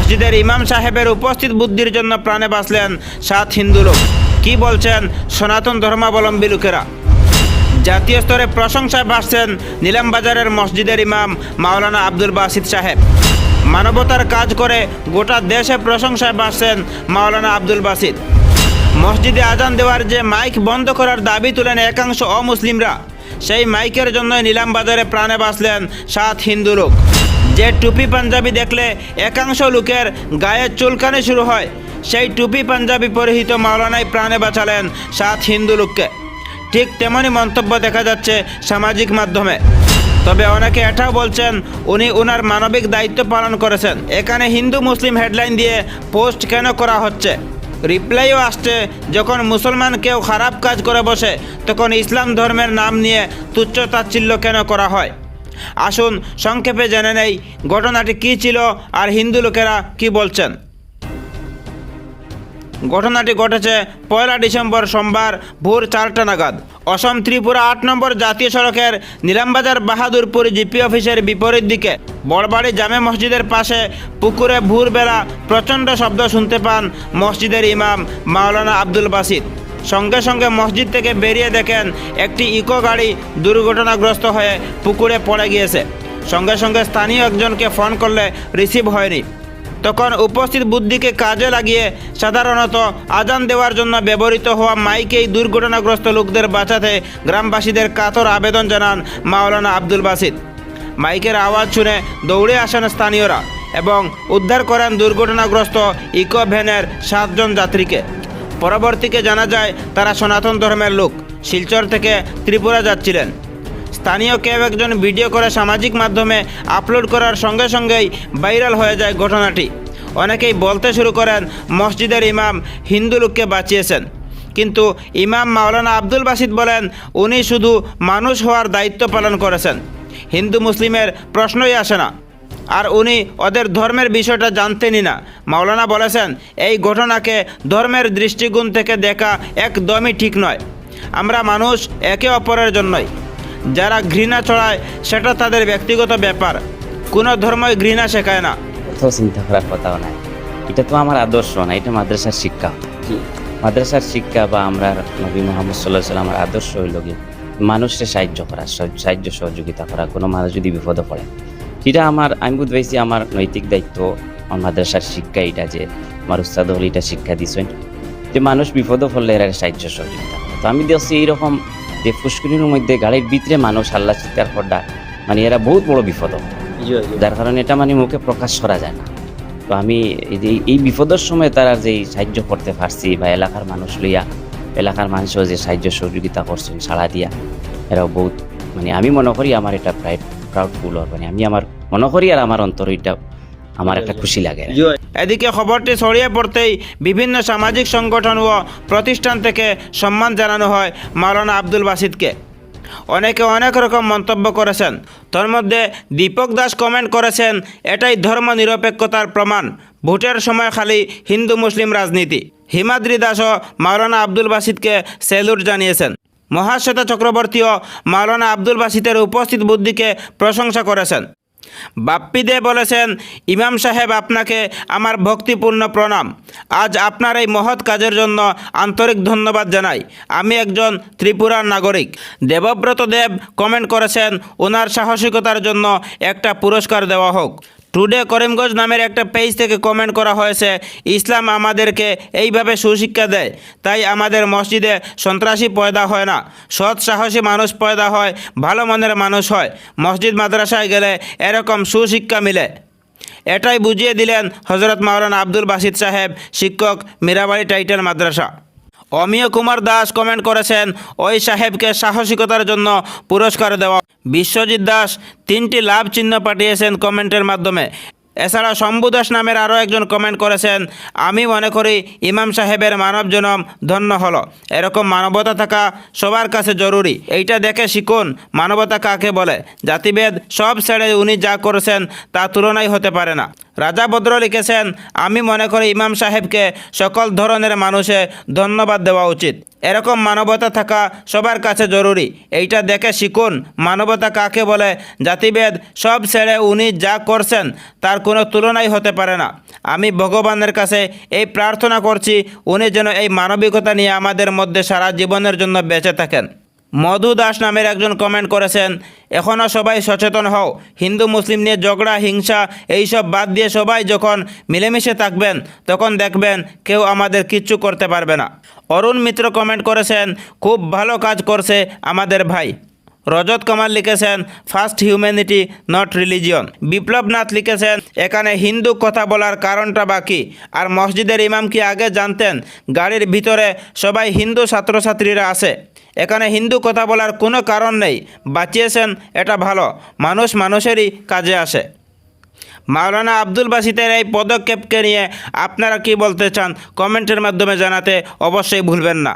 মসজিদের ইমাম সাহেবের উপস্থিত বুদ্ধির জন্য প্রাণে বাঁচলেন সাত হিন্দু লোক। কি বলছেন সনাতন ধর্মাবলম্বী লোকেরা? জাতীয় স্তরে প্রশংসায় ভাসছেন নিলামবাজারের মসজিদের ইমাম মাওলানা আব্দুল বাসিদ সাহেব। মানবতার কাজ করে গোটা দেশে প্রশংসায় ভাসছেন মাওলানা আব্দুল বাসিদ। মসজিদে আজান দেওয়ার যে মাইক বন্ধ করার দাবি তুলেন একাংশ অমুসলিমরা। সেই মাইকের জন্য নিলামবাজারে প্রাণে বাঁচলেন সাত হিন্দু লোক। যে টুপি পাঞ্জাবি দেখলে একাংশ লোকের গায়ে চুলকানি শুরু হয়, সেই টুপি পাঞ্জাবি পরিহিত মাওলানাই প্রাণে বাঁচালেন সাত হিন্দু লোককে। ঠিক তেমনই মন্তব্য দেখা যাচ্ছে সামাজিক মাধ্যমে। তবে অনেকে এটাও বলছেন, উনি ওনার মানবিক দায়িত্ব পালন করেছেন। এখানে হিন্দু মুসলিম হেডলাইন দিয়ে পোস্ট কেন করা হচ্ছে? রিপ্লাইও আসছে, যখন মুসলমান কেউ খারাপ কাজ করে বসে, তখন ইসলাম ধর্মের নাম নিয়ে তুচ্ছ তাচ্ছিল্য কেন করা হয়? আসুন, সংক্ষেপে জেনে নেই ঘটনাটি কী ছিল আর হিন্দু লোকেরা কি বলছেন। ঘটনাটি ঘটেছে পয়লা ডিসেম্বর সোমবার ভোর চারটা নাগাদ। অসম ত্রিপুরা আট নম্বর জাতীয় সড়কের নিলামবাজার বাহাদুরপুর জিপি অফিসের বিপরীত দিকে। বড়বাড়ি জামে মসজিদের পাশে পুকুরে ভোরবেলা প্রচণ্ড শব্দ শুনতে পান মসজিদের ইমাম মাওলানা আব্দুল বাসিদ। সঙ্গে সঙ্গে মসজিদ থেকে বেরিয়ে দেখেন একটি ইকো গাড়ি দুর্ঘটনাগ্রস্ত হয়ে পুকুরে পড়ে গিয়েছে। সঙ্গে সঙ্গে স্থানীয় একজনকে ফোন করলে রিসিভ হয়নি। তখন উপস্থিত বুদ্ধিকে কাজে লাগিয়ে সাধারণত আজান দেওয়ার জন্য ব্যবহৃত হওয়া মাইকেই দুর্ঘটনাগ্রস্ত লোকদের বাঁচাতে গ্রামবাসীদের কাতর আবেদন জানান মাওলানা আব্দুল বাসিদ। মাইকের আওয়াজ শুনে দৌড়ে আসেন স্থানীয়রা এবং উদ্ধার করেন দুর্ঘটনাগ্রস্ত ইকো ভ্যানের সাতজন যাত্রীকে। পরবর্তীকে জানা যায়, তারা সনাতন ধর্মের লোক। শিলচর থেকে ত্রিপুরা যাচ্ছিলেন। স্থানীয় কেউ একজন ভিডিও করে সামাজিক মাধ্যমে আপলোড করার সঙ্গে সঙ্গেই ভাইরাল হয়ে যায় ঘটনাটি। অনেকেই বলতে শুরু করেন, মসজিদের ইমাম হিন্দু লোককে বাঁচিয়েছেন। কিন্তু ইমাম মাওলানা আব্দুল বাসিদ বলেন, উনি শুধু মানুষ হওয়ার দায়িত্ব পালন করেছেন। হিন্দু মুসলিমের প্রশ্নই আসে না। আর উনি ওদের ধর্মের বিষয়টা জানতেনই না। মাওলানা বলেছেন এই ঘটনাকে ধর্মের দৃষ্টিকোণ থেকে দেখা একদমই ঠিক নয়। আমরা মানুষ একে অপরের জন্যই। যারা ঘৃণা ছড়ায় সেটা তাদের ব্যক্তিগত ব্যাপার। কোনো ধর্মই ঘৃণা শেখায় না। চিন্তা করার কথাও নাই। এটা তো আমার আদর্শ না এটা মাদ্রাসার শিক্ষা। মাদ্রাসার শিক্ষা বা আমরা নবী মোহাম্মদ সাল্লাহ সাল্লামের আদর্শ হইল কি মানুষকে সাহায্য করা সাহায্য সহযোগিতা করা। কোনো মানুষ যদি বিপদে পড়ে সেটা আমার আমি বুঝ পাইছি আমার নৈতিক দায়িত্ব আমার মাদ্রাসার শিক্ষা এটা যে আমার উস্তাদ হল এটা শিক্ষা দিছেন। যে মানুষ বিপদে পড়লে এরা সাহায্য সহযোগিতা তো আমি দেখছি এইরকম যে ফুসকুনির মধ্যে গাড়ির ভিতরে মানুষ আল্লাহ চিত্তার পর্দা মানে এরা বহুত বড় বিপদ যার কারণে এটা মানে মুখে প্রকাশ করা যায় না। তো আমি এই যে এই বিপদের সময় তারা যে সাহায্য করতে পারছি বা এলাকার মানুষ লইয়া এলাকার মানুষও যে সাহায্য সহযোগিতা করছেন সাড়া দিয়া এরাও বহুত মানে আমি মনে করি আমার এটা প্রায় প্রাউডফুল মানে আমি আমার মনে করি আর আমার অন্তর এটা আমার একটা খুশি লাগে এদিকে খবরটি ছড়িয়ে পড়তেই বিভিন্ন সামাজিক সংগঠন ও প্রতিষ্ঠান থেকে সম্মান জানানো হয় মাওলানা আব্দুল বাসিদকে অনেকে অনেক রকম মন্তব্য করেছেন তার মধ্যে দীপক দাস কমেন্ট করেছেন এটাই ধর্ম নিরপেক্ষতার প্রমাণ ভোটের সময় খালি হিন্দু মুসলিম রাজনীতি হিমাদ্রি দাসও মাওলানা আব্দুল বাসিদকে স্যালুট জানিয়েছেন। মহাশ্বেতা চক্রবর্তীও মাওলানা আব্দুল বাসিদের উপস্থিত বুদ্ধিকে প্রশংসা করেছেন। বাপ্পি দে বলেছেন, ইমাম সাহেব আপনাকে আমার ভক্তিপূর্ণ প্রণাম। আজ আপনার এই মহৎ কাজের জন্য আন্তরিক ধন্যবাদ জানাই। আমি একজন ত্রিপুরার নাগরিক। দেবব্রত দেব কমেন্ট করেছেন, ওনার সাহসিকতার জন্য একটা পুরস্কার দেওয়া হোক। টুডে করিমগঞ্জ নামের একটা পেজ থেকে কমেন্ট করা হয়েছে, ইসলাম আমাদেরকে এইভাবে সুশিক্ষা দেয়, তাই আমাদের মসজিদে সন্ত্রাসী পয়দা হয় না। সৎ সাহসী মানুষ পয়দা হয়, ভালো মনের মানুষ হয়। মসজিদ মাদ্রাসায় গেলে এরকম সুশিক্ষা মিলে। এটাই বুঝিয়ে দিলেন হজরত মাওলানা আব্দুল বাসিদ সাহেব, শিক্ষক মীরাবাড়ি টাইটেল মাদ্রাসা। অমিয় কুমার দাস কমেন্ট করেছেন, ওই সাহেবকে সাহসিকতার জন্য পুরস্কার দেওয়া বিশ্বজিৎ দাস তিনটি লাভ চিহ্ন পাঠিয়েছেন কমেন্টের মাধ্যমে। এছাড়া শম্ভু দাস নামের আরও একজন কমেন্ট করেছেন, আমি মনে করি ইমাম সাহেবের মানব জনম ধন্য হলো। এরকম মানবতা থাকা সবার কাছে জরুরি। এইটা দেখে শিখুন মানবতা কাকে বলে। জাতিভেদ সব ছেড়ে উনি যা করেছেন তা তুলনাই হতে পারে না। রাজা ভদ্র লিখেছেন, আমি মনে করি ইমাম সাহেবকে সকল ধরনের মানুষে ধন্যবাদ দেওয়া উচিত। এরকম মানবতা থাকা সবার কাছে জরুরি। এইটা দেখে শিখুন, মানবতা কাকে বলে? জাতিভেদ সব ছেড়ে উনি যা করছেন, তার কোনো তুলনাই হতে পারে না। আমি ভগবানের কাছে এই প্রার্থনা করছি, উনি যেন এই মানবিকতা নিয়ে আমাদের মধ্যে সারা জীবনের জন্য বেঁচে থাকেন। মধু দাস নামের একজন কমেন্ট করেছেন এখনও সবাই সচেতন হও। হিন্দু, মুসলিম নিয়ে ঝগড়া, হিংসা, এইসব বাদ দিয়ে সবাই যখন মিলেমিশে থাকবেন, তখন দেখবেন কেউ আমাদের কিচ্ছু করতে পারবে না। অরুণ মিত্র কমেন্ট করেছেন, খুব ভালো কাজ করছে আমাদের ভাই। রজত কুমার লিখেছেন first humanity not religion Biplab Nath লিখেছেন, এখানে হিন্দু কথা বলার কারণটা বাকি। আর মসজিদের ইমাম কি আগে জানতেন, গাড়ির ভিতরে সবাই হিন্দু ছাত্রছাত্রীরা আছে। এখানে হিন্দু কথা বলার কোনো কারণ নেই। বাঁচিয়েছেন, এটা ভালো। মানুষ মানুষেরই কাজে আসে। মাওলানা আব্দুল বাসিতের এই পদক্ষেপকে নিয়ে আপনারা কি বলতে চান, কমেন্টের মাধ্যমে জানাতে অবশ্যই ভুলবেন না।